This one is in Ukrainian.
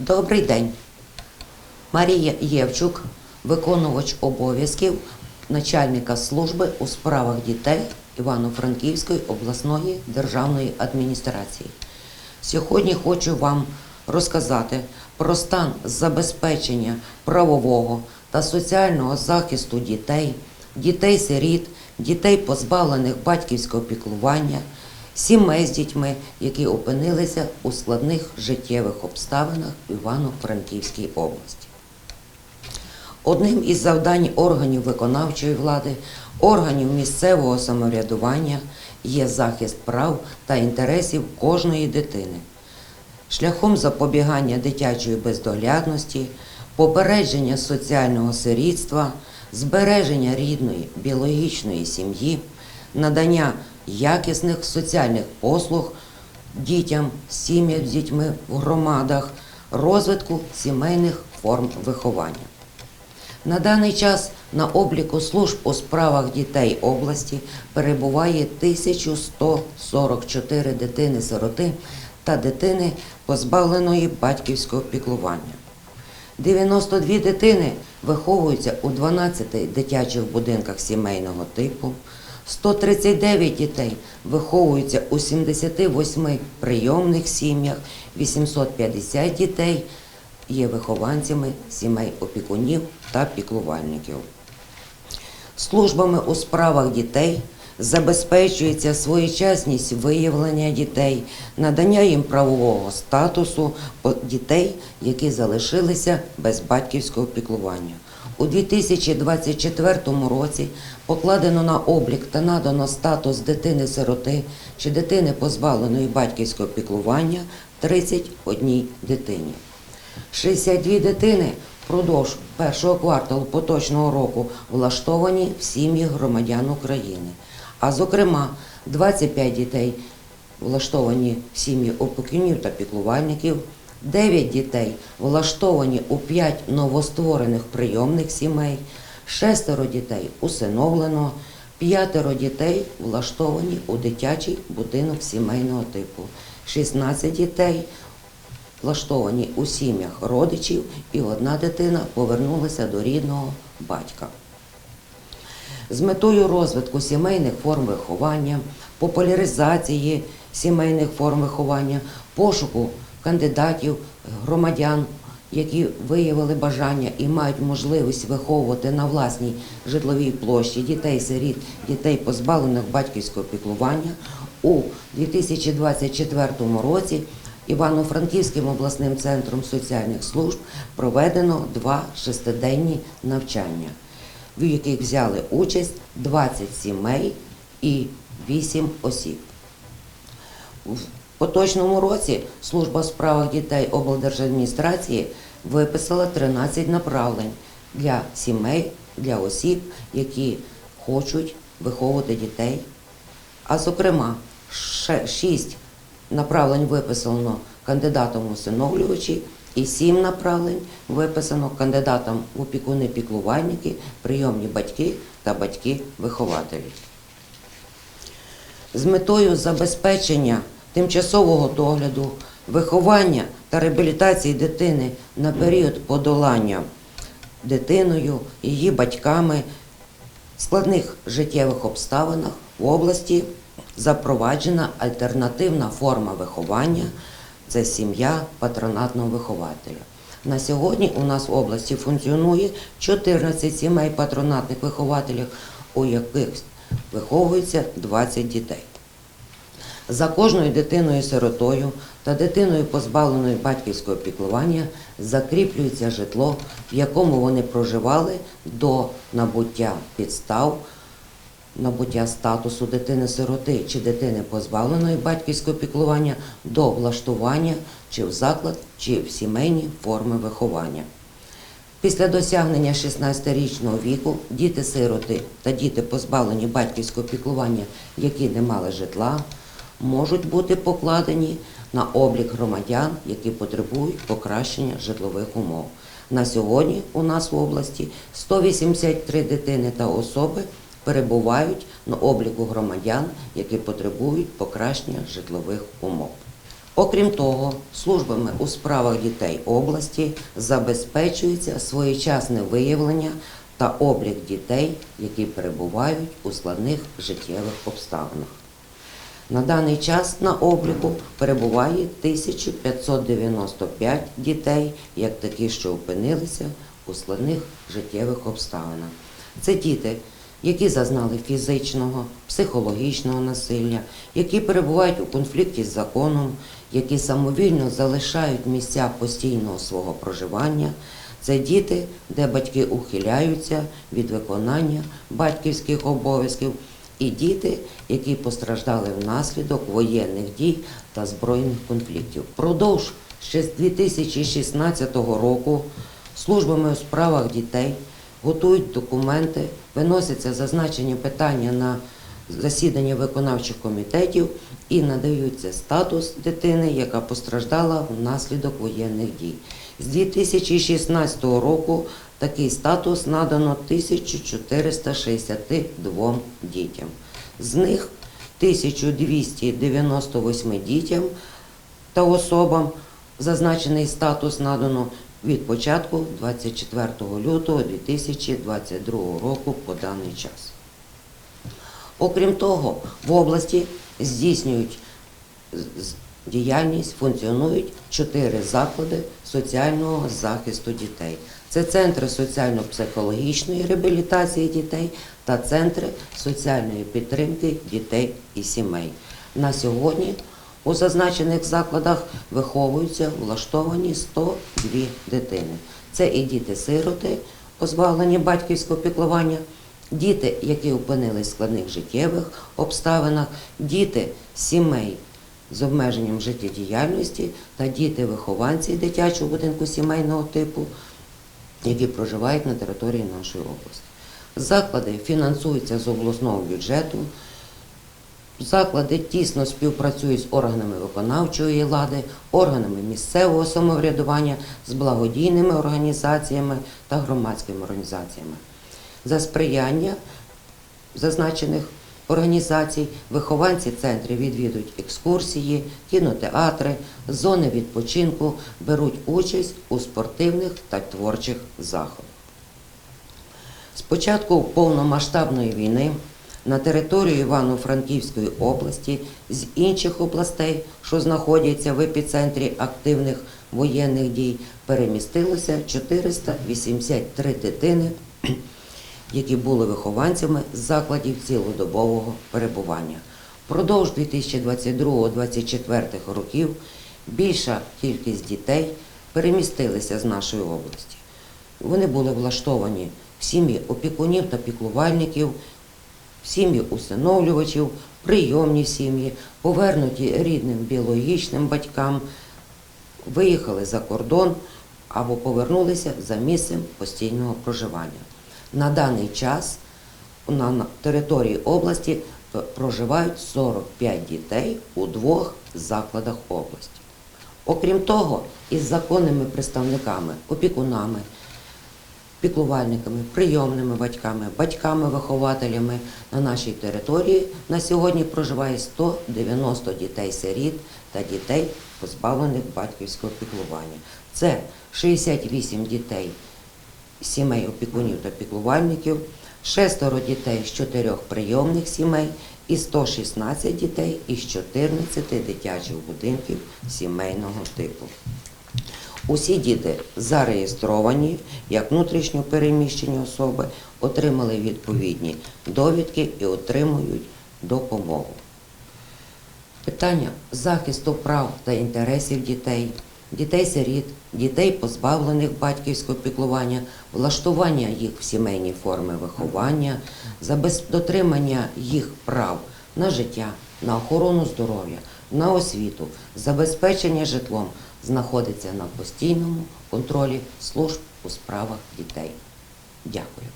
Добрий день. Марія Євчук, виконувач обов'язків начальника служби у справах дітей Івано-Франківської обласної державної адміністрації. Сьогодні хочу вам розказати про стан забезпечення правового та соціального захисту дітей, дітей-сиріт, дітей, позбавлених батьківського піклування, сімей з дітьми, які опинилися у складних життєвих обставинах в Івано-Франківській області. Одним із завдань органів виконавчої влади, органів місцевого самоврядування є захист прав та інтересів кожної дитини шляхом запобігання дитячої бездоглядності, попередження соціального сирітства, збереження рідної біологічної сім'ї, надання якісних соціальних послуг дітям, сім'ям з дітьми в громадах, розвитку сімейних форм виховання. На даний час на обліку служб у справах дітей області перебуває 1144 дитини-сироти та дитини, позбавленої батьківського піклування. 92 дитини виховуються у 12 дитячих будинках сімейного типу, 139 дітей виховуються у 78 прийомних сім'ях, 850 дітей є вихованцями сімей опікунів та піклувальників. Службами у справах дітей забезпечується своєчасність виявлення дітей, надання їм правового статусу дітей, які залишилися без батьківського піклування. У 2024 році покладено на облік та надано статус дитини-сироти чи дитини позбавленої батьківського піклування 31 дитині. 62 дитини впродовж першого кварталу поточного року влаштовані в сім'ї громадян України. А зокрема, 25 дітей влаштовані в сім'ї опікунів та піклувальників, 9 дітей влаштовані у 5 новостворених прийомних сімей, 6 дітей усиновлено, 5 дітей влаштовані у дитячий будинок сімейного типу, 16 дітей влаштовані у сім'ях родичів, і одна дитина повернулася до рідного батька. З метою розвитку сімейних форм виховання, популяризації сімейних форм виховання, пошуку кандидатів, громадян, які виявили бажання і мають можливість виховувати на власній житловій площі дітей-сиріт, дітей, позбавлених батьківського піклування, у 2024 році Івано-Франківським обласним центром соціальних служб проведено два шестиденні навчання, в яких взяли участь 20 сімей і 8 осіб. В поточному році служба у справах дітей облдержадміністрації виписала 13 направлень для сімей, для осіб, які хочуть виховувати дітей. А зокрема, 6 направлень виписано кандидатом усиновлювачі і 7 направлень виписано кандидатам в опікуни-піклувальники, прийомні батьки та батьки-вихователі. З метою забезпечення тимчасового догляду, виховання та реабілітації дитини на період подолання дитиною, її батьками складних життєвих обставинах в області запроваджена альтернативна форма виховання це сім'я патронатного вихователя. На сьогодні у нас в області функціонує 14 сімей патронатних вихователів, у яких виховується 20 дітей. За кожною дитиною-сиротою та дитиною, позбавленою батьківського піклування, закріплюється житло, в якому вони проживали до набуття підстав, набуття статусу дитини-сироти чи дитини, позбавленої батьківського піклування, до влаштування чи в заклад, чи в сімейні форми виховання. Після досягнення 16-річного віку діти-сироти та діти, позбавлені батьківського піклування, які не мали житла, можуть бути покладені на облік громадян, які потребують покращення житлових умов. На сьогодні у нас в області 183 дитини та особи перебувають на обліку громадян, які потребують покращення житлових умов. Окрім того, службами у справах дітей області забезпечується своєчасне виявлення та облік дітей, які перебувають у складних життєвих обставинах. На даний час на обліку перебуває 1595 дітей, як такі, що опинилися у складних життєвих обставинах. Це діти, які зазнали фізичного, психологічного насилля, які перебувають у конфлікті з законом, які самовільно залишають місця постійного свого проживання. Це діти, де батьки ухиляються від виконання батьківських обов'язків, і діти, які постраждали внаслідок воєнних дій та збройних конфліктів. Продовж ще з 2016 року службами у справах дітей готують документи, виносяться зазначені питання на засідання виконавчих комітетів і надаються статус дитини, яка постраждала внаслідок воєнних дій. З 2016 року такий статус надано 1462 дітям. З них 1298 дітям та особам зазначений статус надано від початку 24 лютого 2022 року по даний час. Окрім того, в області здійснюють діяльність, функціонують чотири заклади соціального захисту дітей. Це центри соціально-психологічної реабілітації дітей та центри соціальної підтримки дітей і сімей. На сьогодні у зазначених закладах виховуються влаштовані 102 дитини. Це і діти-сироти, позбавлені батьківського піклування, діти, які опинились в складних життєвих обставинах, діти сімей з обмеженням життєдіяльності та діти-вихованці дитячого будинку сімейного типу, які проживають на території нашої області. Заклади фінансуються з обласного бюджету. Заклади тісно співпрацюють з органами виконавчої влади, органами місцевого самоврядування, з благодійними організаціями та громадськими організаціями. За сприяння зазначених організацій вихованці центрів відвідують екскурсії, кінотеатри, зони відпочинку, беруть участь у спортивних та творчих заходах. З початку повномасштабної війни на територію Івано-Франківської області з інших областей, що знаходяться в епіцентрі активних воєнних дій, перемістилося 483 дитини, які були вихованцями з закладів цілодобового перебування. Впродовж 2022-2024 років більша кількість дітей перемістилися з нашої області. Вони були влаштовані в сім'ї опікунів та піклувальників, сім'ї усиновлювачів, прийомні сім'ї, повернуті рідним біологічним батькам, виїхали за кордон або повернулися за місцем постійного проживання. На даний час на території області проживають 45 дітей у двох закладах області. Окрім того, із законними представниками, опікунами, піклувальниками, прийомними батьками, батьками-вихователями на нашій території на сьогодні проживає 190 дітей-сиріт та дітей, позбавлених батьківського піклування. Це 68 дітей сімей опікунів та піклувальників, шестеро дітей з чотирьох прийомних сімей і 116 дітей із 14 дитячих будинків сімейного типу. Усі діти зареєстровані як внутрішньо переміщені особи, отримали відповідні довідки і отримують допомогу. Питання захисту прав та інтересів дітей, дітей-сиріт, дітей, позбавлених батьківського піклування, влаштування їх в сімейні форми виховання, дотримання їх прав на життя, на охорону здоров'я, на освіту, забезпечення житлом знаходиться на постійному контролі служб у справах дітей. Дякую.